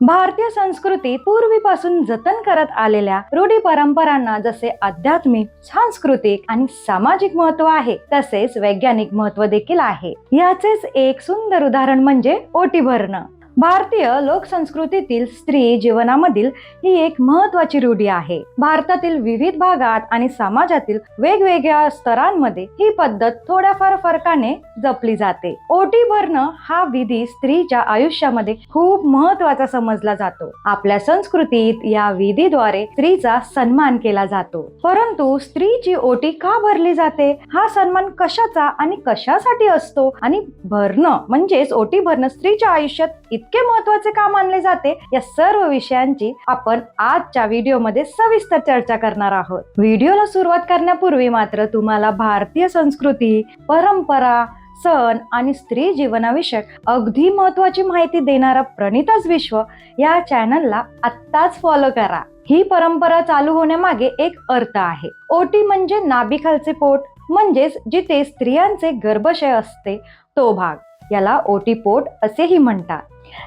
भारतीय संस्कृती पूर्वीपासून जतन करत आलेल्या रूढी परंपरांना जसे आध्यात्मिक सांस्कृतिक आणि सामाजिक महत्त्व आहे तसेच वैज्ञानिक महत्त्व देखील आहे. याचेच एक सुंदर उदाहरण म्हणजे ओटी भरणं भारतीय लोकसंस्कृतीतील स्त्री जीवनामधील ही एक महत्वाची रूढी आहे. भारतातील विविध भागात आणि समाजातील वेगवेगळ्या स्तरांमध्ये ही पद्धत थोड्याफार फरकाने जपली जाते. ओटी भरणं हा विधी स्त्रीच्या आयुष्यामध्ये खूप महत्त्वाचा समजला जातो. आपल्या संस्कृतीत या विधीद्वारे स्त्रीचा सन्मान केला जातो. परंतु स्त्रीची ओटी का भरली जाते? हा सन्मान कशाचा आणि कशासाठी असतो? आणि भरणं म्हणजेच ओटी भरणं स्त्रीच्या आयुष्यात इतके महत्त्वाचे का मानले जाते या सर्व विषयांची आपण आजच्या व्हिडिओमध्ये सविस्तर चर्चा करणार आहोत. व्हिडिओला सुरुवात करण्यापूर्वी मात्र तुम्हाला भारतीय संस्कृती परंपरा सण आणि स्त्री जीवनाविषयक अगदी महत्वाची माहिती देणारा प्रणिताच विश्व या चॅनलला आत्ताच फॉलो करा. ही परंपरा चालू होण्यामागे एक अर्थ आहे. ओटी म्हणजे नाभिखालचे पोट म्हणजेच जिथे स्त्रियांचे गर्भाशय असते तो भाग. याला ओटीपोट असेही म्हणतात.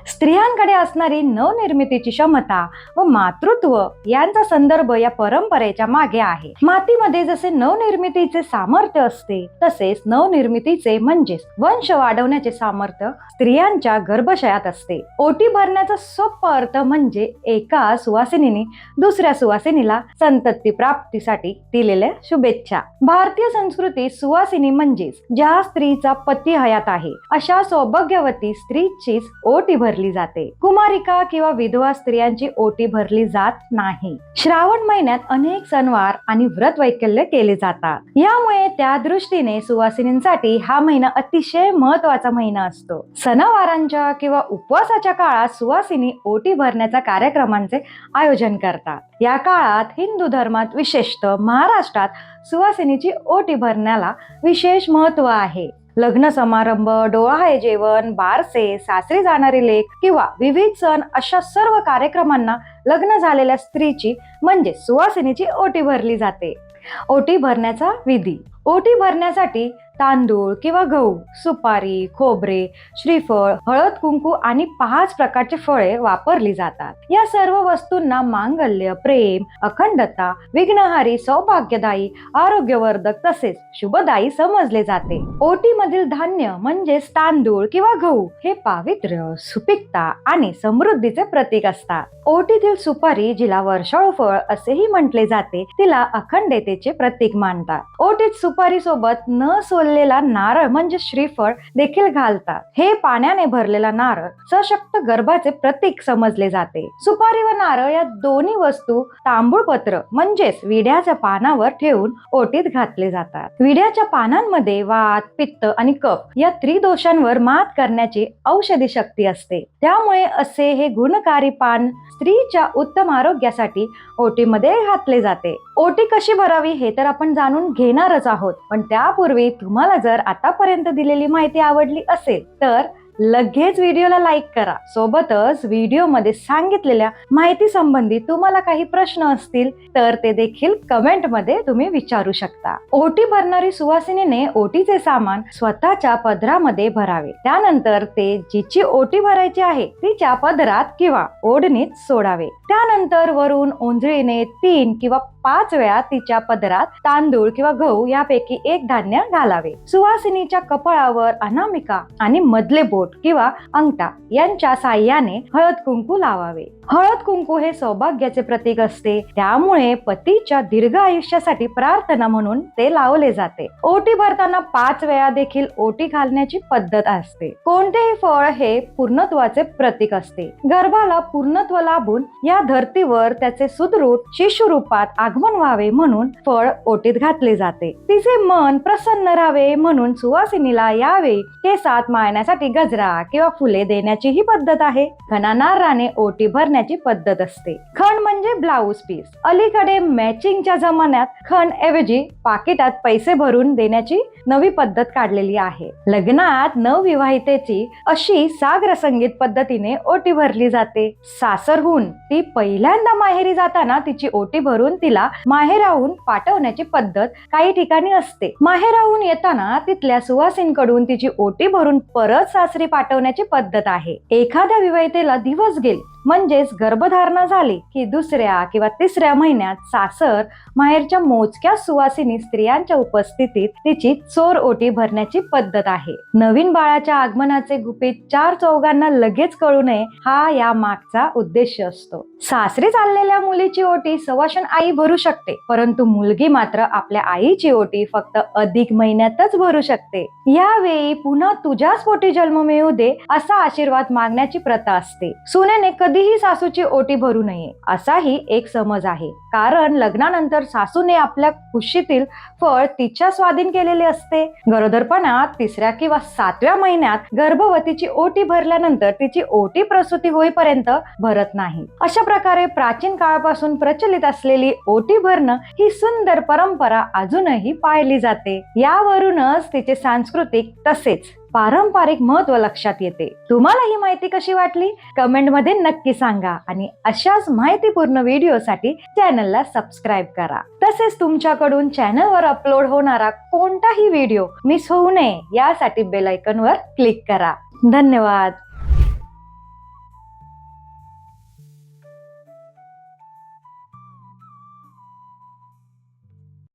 स्त्रियांकडे असणारी नवनिर्मितीची क्षमता व मातृत्व यांचा संदर्भ या परंपरेच्या मागे आहे. मातीमध्ये जसे नवनिर्मितीचे सामर्थ्य असते तसेच नवनिर्मितीचे म्हणजेच वंश वाढवण्याचे सामर्थ्य स्त्रियांच्या गर्भाशयात असते. ओटी भरण्याचा सोपा अर्थ म्हणजे एका सुवासिनीने दुसऱ्या सुवासिनीला संतती प्राप्तीसाठी दिलेल्या शुभेच्छा. भारतीय संस्कृतीत सुवासिनी म्हणजेच ज्या स्त्रीचा पती हयात आहे अशा सौभाग्यवती स्त्रीचीच ओटी भरली जाते. कुमारिका किंवा विधवा स्त्रियांची ओटी भरली जात नाही. श्रावण महिन्यात अनेक सणवार आणि व्रत वैकल्य केले जातात. यामुळे त्या दृष्टीने सुवासिनींसाठी हा महिना अतिशय महत्त्वाचा महिना असतो. सणवारांच्या किंवा उपवासाच्या काळात सुवासिनी ओटी भरण्याच्या कार्यक्रमांचे आयोजन करतात. या काळात हिंदू धर्मात विशेषतः महाराष्ट्रात सुवासिनीची ओटी भरण्याला विशेष महत्त्व आहे. लग्न समारंभ डोहाळे जेवण बारसे सासरी जाणारे लेख किंवा विविध सण अशा सर्व कार्यक्रमांना लग्न झालेल्या स्त्रीची म्हणजे सुवासिनीची ओटी भरली जाते. ओटी भरण्याचा विधी. ओटी भरण्यासाठी तांदूळ किंवा गहू सुपारी खोबरे श्रीफळ हळद कुंकू आणि पाच प्रकारचे फळे वापरली जातात. या सर्व वस्तूंना मांगल्य प्रेम अखंडता विघ्नहारी सौभाग्यदायी आरोग्यवर्धक तसेच शुभदायी समजले जाते. ओटीमधील धान्य म्हणजेच तांदूळ किंवा गहू हे पावित्र्य सुपिकता आणि समृद्धीचे प्रतीक असतात. ओटीतील सुपारी जिला वर्षाळू फळ असेही म्हटले जाते तिला अखंडतेचे प्रतीक मानतात. ओटीत सुपारी सोबत न सोललेला नारळ म्हणजे श्रीफळ देखील घालतात. हे पाण्याने भरलेला नारळ सशक्त गर्भाचे प्रतीक समजले जाते. सुपारी व नारळ या दोन्ही वस्तू तांबूळपत्र म्हणजेच विड्याच्या पानावर ठेवून ओटीत घातले जातात. विड्याच्या पानांमध्ये वात पित्त आणि कफ या त्रिदोषांवर मात करण्याची औषधी शक्ती असते. त्यामुळे असे हे गुणकारी पान स्त्रीच्या उत्तम आरोग्यासाठी ओटीमध्ये घातले जाते. ओटी कशी भरावी हे तर आपण जाणून घेणारच आहोत. पण त्यापूर्वी तुम्हाला जर आतापर्यंत दिलेली माहिती आवडली असेल तर लगेच व्हिडिओला लाईक करा. सोबतच व्हिडिओमध्ये सांगितलेल्या माहिती संबंधी तुम्हाला काही प्रश्न असतील तर ते देखील कमेंटमध्ये तुम्ही विचारू शकता. ओटी भरणारी सुवासिनीने ओटीचे सामान स्वतःच्या पदरामध्ये भरावे. त्यानंतर ते जिची ओटी भरायची आहे तिच्या पदरात किंवा ओढणीत सोडावे. त्यानंतर वरून ओंजळीने तीन किंवा पाच वेळा तिच्या पदरात तांदूळ किंवा गहू यापैकी एक धान्य घालावे. सुवासिनीच्या कपाळावर अनामिका आणि मधले बोट किंवा अंगठा यांच्या साह्याने हळद कुंकू लावावे. हळद कुंकू हे सौभाग्याचे प्रतीक असते. त्यामुळे पतीच्या दीर्घ आयुष्यासाठी प्रार्थना म्हणून ते लावले जाते. ओटी भरताना पाच वेळा देखील ओटी घालण्याची पद्धत असते. कोणतेही फळ हे पूर्णत्वाचे प्रतीक असते. गर्भाला पूर्णत्व लाभून या धर्तीवर त्याचे सुदृढ शिशुरूपात आगमन व्हावे म्हणून फळ ओटीत घातले जाते. तिचे मन प्रसन्न राहावे म्हणून सुवासिनीला यावे केसात माळण्यासाठी गजरा किंवा फुले देण्याची ही पद्धत आहे. घनानाराने ओटी भरण्याची पद्धत असते. खण म्हणजे ब्लाऊज पीस अलीकडे मॅचिंगच्या जमान्यात खण ऐवजी पाकिटात पैसे भरून देण्याची नवी पद्धत काढलेली आहे. लग्नात नवविवाहितेची अशी सागर संगीत पद्धतीने ओटी भरली जाते. सासरहून ती पहिल्यांदा माहेरी जाताना तिची ओटी भरून तिला माहेराहून पाठवण्याची पद्धत काही ठिकाणी असते. माहेराहून येताना तिथल्या सुवासींकडून तिची ओटी भरून परत सासरी पाठवण्याची पद्धत आहे. एखाद्या विवाहितेला दिवस गेल म्हणजेच गर्भधारणा झाली की दुसऱ्या किंवा तिसऱ्या महिन्यात सासर माहेरच्या मोजक्या सुवासिनी स्त्रियांच्या उपस्थितीत तिची चोर ओटी भरण्याची पद्धत आहे. नवीन बाळाच्या आगमनाचे गुपित चार चौघांना लगेच कळू नये हा या मागचा उद्देश असतो. सासरी चाललेल्या मुलीची ओटी सवाशन आई भरू शकते परंतु मुलगी मात्र आपल्या आईची ओटी फक्त अधिक महिन्यातच भरू शकते. यावेळी पुन्हा तुझ्याच पोटी जन्म मिळू दे असा आशीर्वाद मागण्याची प्रथा असते. सुनेने कधीही सासूची ओटी भरू नये. असाही एक समज आहे. कारण लग्नानंतर सासूने आपल्या खुशीतील फळ तिच्या स्वाधीन केलेले असते. गरोदरपणात तिसऱ्या किंवा सातव्या महिन्यात गर्भवतीची ओटी भरल्यानंतर तिची ओटी प्रसूती होईपर्यंत भरत नाही. अशा प्रकारे प्राचीन काळापासून प्रचलित असलेली ओटी भरणं ही सुंदर परंपरा अजूनही पाळली जाते. यावरूनच तिचे सांस्कृतिक तसेच पारंपरिक महत्त्व लक्षात येते. तुम्हाला ही माहिती कशी वाटली? कमेंटमध्ये नक्की सांगा आणि अशाच माहितीपूर्ण व्हिडिओसाठी चॅनलला सबस्क्राईब करा. तसेच तुमच्याकडून चॅनलवर अपलोड होणारा कोणताही व्हिडिओ मिस होऊ नये यासाठी बेल वर क्लिक करा. धन्यवाद!